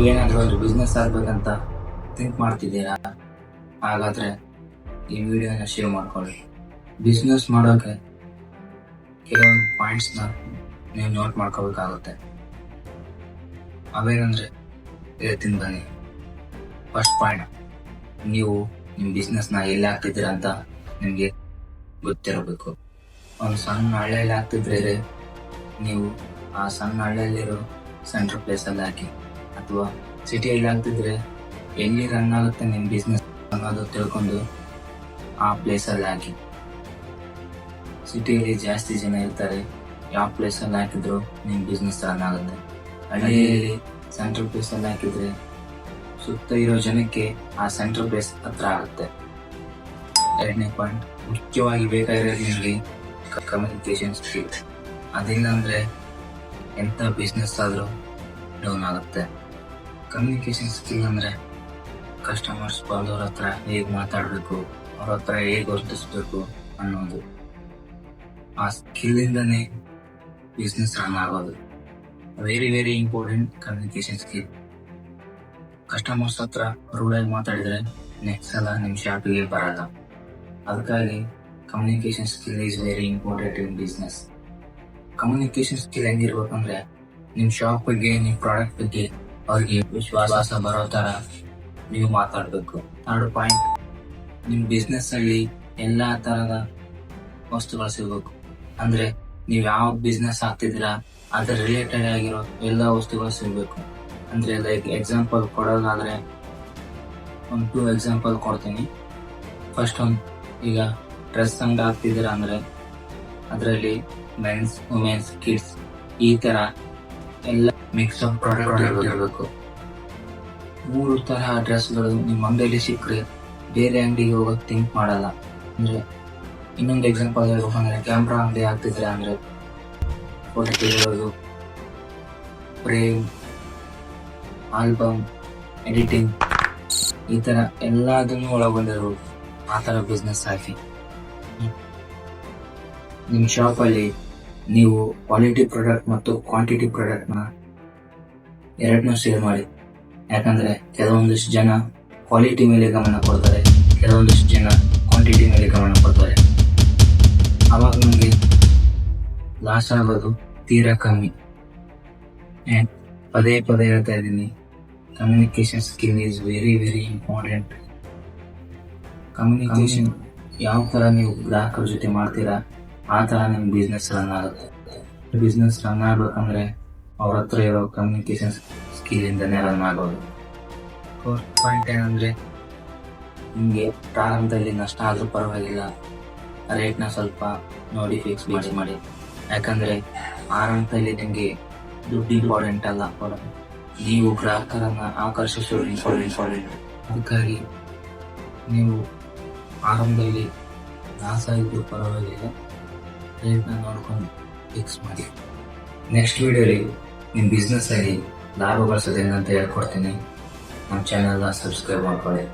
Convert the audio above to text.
ನೀವೇನಾದ್ರೂ ಒಂದು ಬಿಸ್ನೆಸ್ ಆಗ್ಬೇಕಂತ ಥಿಂಕ್ ಮಾಡ್ತಿದ್ದೀರಾ? ಹಾಗಾದ್ರೆ ಈ ವಿಡಿಯೋನ ಶೇರ್ ಮಾಡ್ಕೊಳ್ಳಿ. ಬಿಸ್ನೆಸ್ ಮಾಡೋಕೆ ಕೆಲವೊಂದು ಪಾಯಿಂಟ್ಸ್ನ ನೀವು ನೋಟ್ ಮಾಡ್ಕೋಬೇಕಾಗುತ್ತೆ. ಅವೇನಂದರೆ ಹೇಳ್ತೀನಿ ಬನ್ನಿ. ಫಸ್ಟ್ ಪಾಯಿಂಟ್ ನೀವು ನಿಮ್ಮ ಬಿಸ್ನೆಸ್ನ ಎಲ್ಲಿ ಹಾಕ್ತಿದ್ದೀರ ಅಂತ ನಿಮಗೆ ಗೊತ್ತಿರಬೇಕು. ಒಂದು ಸಣ್ಣ ಹಳ್ಳಿಯಲ್ಲಿ ಹಾಕ್ತಿದ್ರೆ ನೀವು ಆ ಸಣ್ಣ ಹಳ್ಳಿಯಲ್ಲಿರೋ ಸೆಂಟ್ರಲ್ ಪ್ಲೇಸಲ್ಲಿ ಹಾಕಿ. ಅಥವಾ ಸಿಟಿಯಲ್ಲಿ ಆಗ್ತಿದ್ರೆ ಎಲ್ಲಿ ರನ್ ಆಗುತ್ತೆ ನಿಮ್ಮ ಬಿಸ್ನೆಸ್ ಅನ್ನೋದು ತಿಳ್ಕೊಂಡು ಆ ಪ್ಲೇಸಲ್ಲಿ ಹಾಕಿ. ಸಿಟಿಯಲ್ಲಿ ಜಾಸ್ತಿ ಜನ ಇರ್ತಾರೆ, ಯಾವ ಪ್ಲೇಸಲ್ಲಿ ಹಾಕಿದ್ರು ನಿಮ್ಮ ಬಿಸ್ನೆಸ್ ರನ್ ಆಗುತ್ತೆ. ಹಳ್ಳಿಯಲ್ಲಿ ಸೆಂಟ್ರಲ್ ಪ್ಲೇಸಲ್ಲಿ ಹಾಕಿದ್ರೆ ಸುತ್ತ ಇರೋ ಜನಕ್ಕೆ ಆ ಸೆಂಟ್ರಲ್ ಪ್ಲೇಸ್ ಹತ್ರ ಆಗುತ್ತೆ. ಎರಡನೇ ಪಾಯಿಂಟ್ ಮುಖ್ಯವಾಗಿ ಬೇಕಾಗಿರೋದು ನಿಮಗೆ ಕಮ್ಯುನಿಕೇಶನ್ ಸ್ಕಿಲ್ ಅದಿಲ್ಲ ಅಂದ್ರೆ ಎಂಥ ಬಿಸ್ನೆಸ್ ಆದರೂ ಡೌನ್ ಆಗುತ್ತೆ. ಕಮ್ಯುನಿಕೇಶನ್ ಸ್ಕಿಲ್ ಅಂದ್ರೆ ಕಸ್ಟಮರ್ಸ್ ಬಂದವ್ರ ಹತ್ರ ಹೇಗೆ ಮಾತಾಡಬೇಕು, ಅವ್ರ ಹತ್ರ ಹೇಗೆ ವರ್ತಿಸ್ಬೇಕು ಅನ್ನೋದು. ಆ ಸ್ಕಿಲ್ ಇಂದನೇ ಬಿಸ್ನೆಸ್ ರನ್ ಆಗೋದು. Very very important communication skill customers ಹತ್ರ ರೂಢಾಗಿ ಮಾತಾಡಿದರೆ ನೆಕ್ಸ್ಟ್ ಸಲ ನಿಮ್ಮ ಶಾಪಿಗೆ ಬರಲ್ಲ. ಅದಕ್ಕಾಗಿ communication skill is very important in business communication skill ಹೆಂಗಿರ್ಬೇಕಂದ್ರೆ ನಿಮ್ಮ ಶಾಪ್ ಬಗ್ಗೆ ನಿಮ್ಮ ಪ್ರಾಡಕ್ಟ್ ಬಗ್ಗೆ ಅವ್ರಿಗೆ ವಿಶ್ವಾಸ ಬರೋ ತರ ನೀವು ಮಾತಾಡಬೇಕು. ಥರ್ಡ್ ಪಾಯಿಂಟ್ ನಿಮ್ಮ ಬಿಸ್ನೆಸ್ ಅಲ್ಲಿ ಎಲ್ಲಾ ತರದ ವಸ್ತುಗಳು ಸಿಗಬೇಕು. ಅಂದ್ರೆ ನೀವು ಯಾವ ಬಿಸ್ನೆಸ್ ಹಾಕ್ತಿದ್ದೀರಾ, ಅದ್ರ ರಿಲೇಟೆಡ್ ಆಗಿರೋ ಎಲ್ಲ ವಸ್ತುಗಳು ಸಿಗಬೇಕು. ಅಂದ್ರೆ ಲೈಕ್ ಎಕ್ಸಾಂಪಲ್ ಕೊಡೋದಾದ್ರೆ ಒಂದು ಟೂ ಎಕ್ಸಾಂಪಲ್ ಕೊಡ್ತೀನಿ. ಫಸ್ಟ್ ಒಂದು ಈಗ ಡ್ರೆಸ್ ಅಂಗಡಿ ಹಾಕ್ತಿದ್ದೀರಾ ಅಂದ್ರೆ ಅದರಲ್ಲಿ ಮೆನ್ಸ್ ವುಮೆನ್ಸ್ ಕಿಡ್ಸ್ ಈ ತರ ಎಲ್ಲ ಮಿಕ್ಸ್ ಆಫ್ ಪ್ರಾಡಕ್ಟ್ ಇರಬೇಕು. ಮೂರು ತರಹ ಡ್ರೆಸ್ಗಳು ನಿಮ್ಮ ಅಂಗಡಿಯಲ್ಲಿ ಸಿಕ್ಕರೆ ಬೇರೆ ಅಂಗಡಿಗೆ ಹೋಗೋದು ಥಿಂಕ್ ಮಾಡಲ್ಲ. ಅಂದರೆ ಇನ್ನೊಂದು ಎಕ್ಸಾಂಪಲ್ ಹೇಳ್ಬೇಕಂದ್ರೆ ಕ್ಯಾಮ್ರಾ ಅಂಗಡಿ ಆಗ್ತಿದ್ರೆ ಅಂದರೆ ಫೋಟೋ ತೆಗೆಯೋದು ಫ್ರೇಮ್ ಆಲ್ಬಮ್ ಎಡಿಟಿಂಗ್ ಈ ಥರ ಎಲ್ಲದನ್ನು ಒಳಗೊಂಡಿರೋದು ಆ ಥರ ಬಿಸ್ನೆಸ್ ಹಾಕಿ. ನಿಮ್ಮ ಶಾಪಲ್ಲಿ ನೀವು ಕ್ವಾಲಿಟಿ ಪ್ರಾಡಕ್ಟ್ ಮತ್ತು ಕ್ವಾಂಟಿಟಿ ಪ್ರಾಡಕ್ಟ್ನ ಎರಡನ್ನೂ ಶೇರ್ ಮಾಡಿ. ಯಾಕಂದ್ರೆ ಕೆಲವೊಂದಿಷ್ಟು ಜನ ಕ್ವಾಲಿಟಿ ಮೇಲೆ ಗಮನ ಕೊಡ್ತಾರೆ ಕೆಲವೊಂದಿಷ್ಟು ಜನ ಕ್ವಾಂಟಿಟಿ ಮೇಲೆ ಗಮನ ಕೊಡ್ತಾರೆ. ಅವಾಗ ನಮಗೆ ಲಾಸ್ ಆಗೋದು ತೀರಾ ಕಮ್ಮಿ. ಪದೇ ಪದೇ ಹೇಳ್ತಾ ಇದ್ದೀನಿ communication skill is very very important communication ಯಾವ ತರ ನೀವು ಗ್ರಾಹಕರ ಜೊತೆ ಮಾಡ್ತೀರಾ ಆ ತರ ನಿಮ್ಮ ಬಿಸ್ನೆಸ್ ರನ್ ಆಗುತ್ತೆ. ಬಿಸ್ನೆಸ್ ರನ್ ಆಗ್ಬೇಕಂದ್ರೆ ಅವ್ರ ಹತ್ರ ಇರೋ ಕಮ್ಯುನಿಕೇಶನ್ ಸ್ಕಿಲ್ ಇಂದನೇ ರನ್ ಆಗೋದು. ಫೋರ್ತ್ ಪಾಯಿಂಟ್ ಏನಂದ್ರೆ ನಿಮಗೆ ಪ್ರಾರಂಭದಲ್ಲಿ ನಷ್ಟ ಆದರೂ ಪರವಾಗಿಲ್ಲ. ರೇಟ್ನ ಸ್ವಲ್ಪ ನೋಡಿ ಫಿಕ್ಸ್ ಮಾಡಿ ಮಾಡಿ. ಯಾಕಂದ್ರೆ ಆರಂಭದಲ್ಲಿ ನಿಮಗೆ ದುಡ್ಡು ಇಂಪಾರ್ಟೆಂಟ್ ಅಲ್ಲ. ನೀವು ಗ್ರಾಹಕರನ್ನ ಆಕರ್ಷಿಸೋದು ಇಂಪಾರ್ಟೆಂಟ್ ಅದಕ್ಕಾಗಿ ನೀವು ಆರಂಭದಲ್ಲಿ ಲಾಸ್ ಆಗಿದ್ರು ಪರವಾಗಿಲ್ಲ. ರೇಟ್ನ ನೋಡ್ಕೊಂಡು ಫಿಕ್ಸ್ ಮಾಡಿ. ನೆಕ್ಸ್ಟ್ ವಿಡಿಯೋಲಿ ನಿಮ್ಮ ಬಿಸ್ನೆಸ್ ಆಗಿ ಲಾಭ ಗಳಿಸೋದೇನಂತ ಹೇಳ್ಕೊಡ್ತೀನಿ. ನಮ್ಮ ಚಾನೆಲ್ನ ಸಬ್ಸ್ಕ್ರೈಬ್ ಮಾಡ್ಕೊಳ್ಳಿ.